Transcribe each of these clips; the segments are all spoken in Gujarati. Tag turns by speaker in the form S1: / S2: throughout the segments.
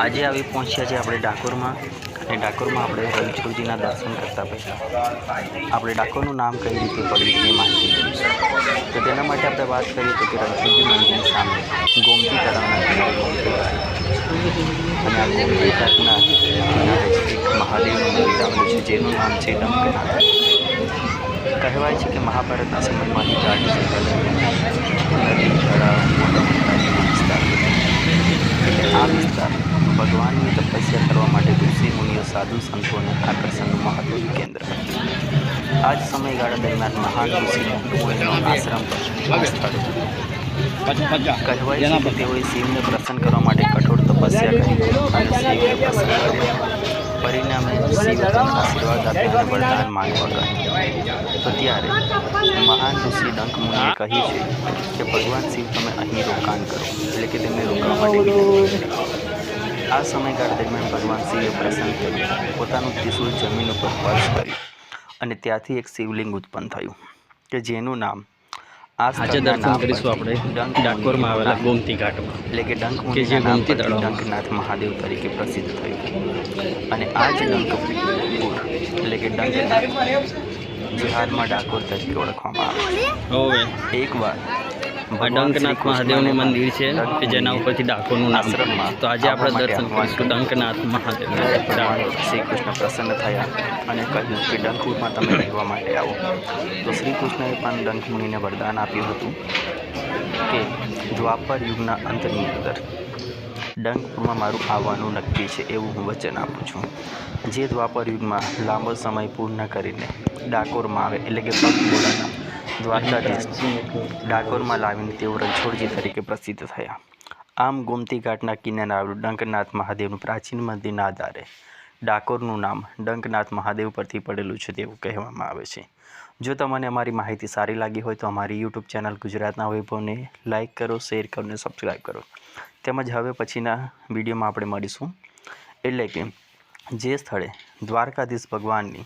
S1: આજે આવી પહોંચ્યા છે આપણે ડાકોરમાં. અને ડાકોરમાં આપણે રણછોડજીના દર્શન કરતા પહેલાં આપણે ડાકોરનું નામ કઈ રીતે પડ્યું એ માહિતી તો તેના માટે આપણે વાત કરીએ તો કે રણછોડજી મંદિરની સામે ગોમતી તળાવના અને આ ગોમતી એક મહાદેવનું મંદિર આવેલું છે જેનું નામ છે ડંકનાથ કહેવાય છે કે મહાભારતના સમયમાં અહીં છે નદી તળાવ જેવા વિસ્તાર એટલે આ વિસ્તાર ભગવાનની તપસ્યા કરવા માટે ઋષિ મુનિઓ સાધુ સંતોને આકર્ષણનું મહત્વનું કેન્દ્ર. આ જ સમયગાળા દરમિયાન મહાન ઋષિ આશ્રમ કહેવાય છે કે તેઓએ શિવને પ્રસન્ન કરવા માટે કઠોર તપસ્યા કરી અને શિવને પ્રસન્ન કર્યા. પરિણામે શિવ આશીર્વાદ આપ્યા વરદાન માંગવા કહ્યું તો ત્યારે મહાન ઋષિ ડંક મુનિએ કહ્યું છે કે ભગવાન શિવ તમે અહીં રોકાણ કરો એટલે કે તેમને રોકાવા માટે. આ સમયગાળા દરમિયાન ભગવાન શિવે પ્રસન્ન થયું. પોતાનું ત્રિશુલ જમીન ઉપર સ્પર્શ કર્યું અને ત્યાંથી એક શિવલિંગ ઉત્પન્ન થયું કે જેનું નામ આ
S2: આજે દર્શન કરીશું આપણે
S1: ડંક
S2: ડાકોરમાં આવેલા ગોમતી ઘાટમાં.
S1: એટલે કે ડંક
S2: કે જે ગોમતી
S1: ડંકનાથ મહાદેવ તરીકે પ્રસિદ્ધ થયું. અને આ જ ડંકપુર એટલે કે ડંકનાથ જે ડાકોર તરીકે ઓળખવામાં આવે. છે એકવાર
S2: ડંકનાથ મહાદેવનું મંદિર છે કે જેના ઉપરથી ડાકોરનું
S1: આશ્રમમાં
S2: તો આજે આપણે દર્શન કરીશું ડંકનાથ મહાદેવ
S1: શ્રી કૃષ્ણ પ્રસન્ન થયા અને કહ્યું કે ડંકપુરમાં તમે રહેવા માટે આવો. તો શ્રી કૃષ્ણએ પણ ડંકમુનિને વરદાન આપ્યું હતું કે દ્વાપર યુગના અંતની અંદર ડંકપુરમાં મારું આવવાનું નક્કી છે એવું હું વચન આપું છું. જે દ્વાપર યુગમાં લાંબો સમય પૂર્ણ કરીને ડાકોરમાં આવે એટલે કે પગબોળાના દ્વારકાધીશ ડાકોરમાં લાવીને તેઓ રણછોડજી તરીકે પ્રસિદ્ધ થયા. આમ ગોમતી ઘાટના કિનારે આવેલું ડંકનાથ મહાદેવનું પ્રાચીન મંદિરના આધારે ડાકોરનું નામ ડંકનાથ મહાદેવ પરથી પડેલું છે તેવું કહેવામાં આવે છે. જો તમને અમારી માહિતી સારી લાગી હોય તો અમારી યુટ્યુબ ચેનલ ગુજરાતના વૈભવને લાઇક કરો, શેર કરો અને સબસ્ક્રાઈબ કરો. તેમજ હવે પછીના વિડીયોમાં આપણે મળીશું. એટલે કે જે સ્થળે દ્વારકાધીશ ભગવાનની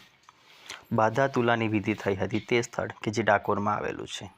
S1: બાધા તુલાની વિધિ થઈ હતી તે સ્થળ કે જે ડાકોરમાં આવેલું છે.